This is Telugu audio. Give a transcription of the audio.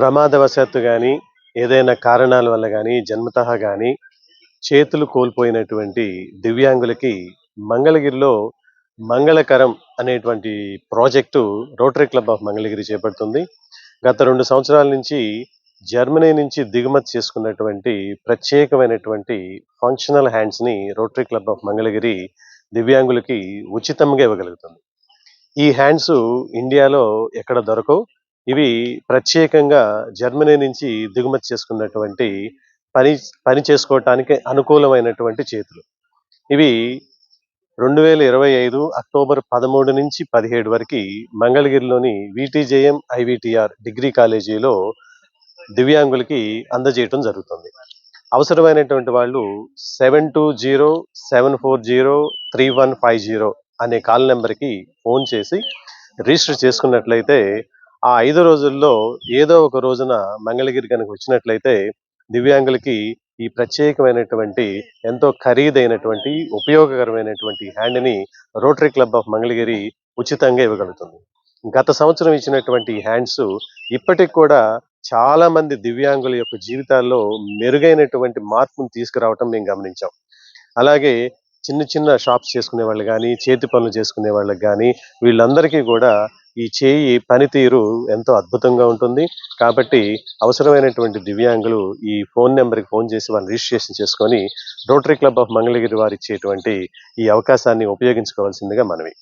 ప్రమాదవశాత్తు కానీ ఏదైనా కారణాల వల్ల కానీ జన్మతహా కానీ చేతులు కోల్పోయినటువంటి దివ్యాంగులకి మంగళగిరిలో మంగళకరం అనేటువంటి project Rotary club of Mangalagiri చేపడుతుంది. గత రెండు సంవత్సరాల నుంచి జర్మనీ నుంచి దిగుమతి చేసుకున్నటువంటి ప్రత్యేకమైనటువంటి ఫంక్షనల్ హ్యాండ్స్ని రోటరీ క్లబ్ ఆఫ్ మంగళగిరి దివ్యాంగులకి ఉచితంగా ఇవ్వగలుగుతుంది. ఈ హ్యాండ్స్ ఇండియాలో ఎక్కడ దొరకవు. ఇవి ప్రత్యేకంగా జర్మనీ నుంచి దిగుమతి చేసుకున్నటువంటి పని పని చేసుకోవటానికి అనుకూలమైనటువంటి చేతులు. ఇవి రెండు వేల ఇరవై ఐదు అక్టోబర్ పదమూడు నుంచి పదిహేడు వరకు మంగళగిరిలోని విటీజేఎం ఐవిటిఆర్ డిగ్రీ కాలేజీలో దివ్యాంగులకి అందజేయటం జరుగుతుంది. అవసరమైనటువంటి వాళ్ళు seven two zero seven four zero three one five zero అనే కాల్ నెంబర్కి ఫోన్ చేసి రిజిస్టర్ చేసుకున్నట్లయితే ఆ ఐదు రోజుల్లో ఏదో ఒక రోజున మంగళగిరి కనుక వచ్చినట్లయితే దివ్యాంగులకి ఈ ప్రత్యేకమైనటువంటి ఎంతో ఖరీదైనటువంటి ఉపయోగకరమైనటువంటి హ్యాండ్ని రోటరీ క్లబ్ ఆఫ్ మంగళగిరి ఉచితంగా ఇవ్వగలుగుతుంది. గత సంవత్సరం ఇచ్చినటువంటి హ్యాండ్స్ ఇప్పటికి కూడా చాలా మంది దివ్యాంగుల యొక్క జీవితాల్లో మెరుగైనటువంటి మార్పును తీసుకురావటం మేము గమనించాం. అలాగే చిన్న చిన్న షాప్స్ చేసుకునే వాళ్ళు కానీ చేతి పనులు చేసుకునే వాళ్ళకి కానీ వీళ్ళందరికీ కూడా ఈ చేయి పనితీరు ఎంతో అద్భుతంగా ఉంటుంది. కాబట్టి అవసరమైనటువంటి దివ్యాంగులు ఈ ఫోన్ నెంబర్కి ఫోన్ చేసి వాళ్ళు రిజిస్ట్రేషన్ చేసుకొని రోటరీ క్లబ్ ఆఫ్ మంగళగిరి వారు ఇచ్చేటువంటి ఈ అవకాశాన్ని ఉపయోగించుకోవాల్సిందిగా మనవి.